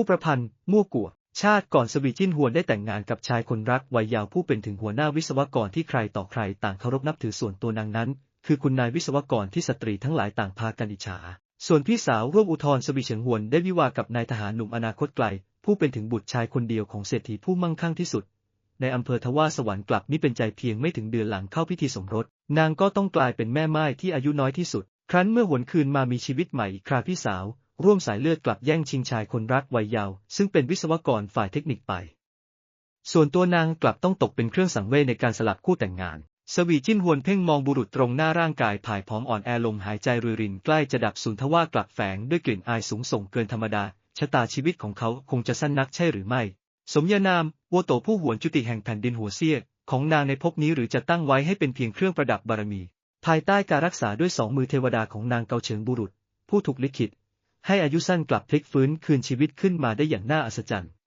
ผู้ประพันธ์ มั่วกัว ชาติก่อนสวีจินฮวนได้แต่งงานกับชายคนรักวัยยาวผู้เป็นถึงหัวหน้าวิศวกรที่ใครต่อใครต่างเคารพนับถือส่วนตัวนางนั้น คือคุณนายวิศวกรที่สตรีทั้งหลายต่างพากันอิจฉา ส่วนพี่สาวร่วมอุทธรสวีเฉิงฮวนได้วิวากับนายทหารหนุ่มอนาคตไกล ผู้เป็นถึงบุตรชายคนเดียวของเศรษฐีผู้มั่งคั่งที่สุด ในอำเภอทว่าสวรรค์กลับนี่เป็นใจเพียงไม่ถึงเดือนหลังเข้าพิธีสมรส นางก็ต้องกลายเป็นแม่ไม้ที่อายุน้อยที่สุด ครั้นเมื่อหวนคืนมามีชีวิตใหม่อีกคราพี่สาว ร่วมสายเลือดกลับแย่งชิงชายคนรักวัยเยาว์ซึ่งเป็นวิศวกรฝ่ายเทคนิคไป ส่วนตัวนางกลับต้องตกเป็นเครื่องสังเวยในการสลับคู่แต่งงาน สวีจิ้นหวนเพ่งมองบุรุษตรงหน้าร่างกายผายผอมอ่อนแอลมหายใจรวยรินใกล้จะดับสูญทว่ากลับแฝงด้วยกลิ่นอายสูงส่งเกินธรรมดาชะตาชีวิตของเขาคงจะสั้นนักใช่หรือไม่ สมญานามวัวโตผู้หวนจุติแห่งแผ่นดินหัวเซียของนางในภพนี้หรือจะตั้งไว้ให้เป็นเพียงเครื่องประดับบารมี ภายใต้การรักษาด้วยสองมือเทวดาของนางเกาเฉิงบุรุษ ผู้ถูกลิขิต ให้อายุสั้นกลับพลิกฟื้นคืนชีวิตขึ้นมาได้อย่างน่าอัศจรรย์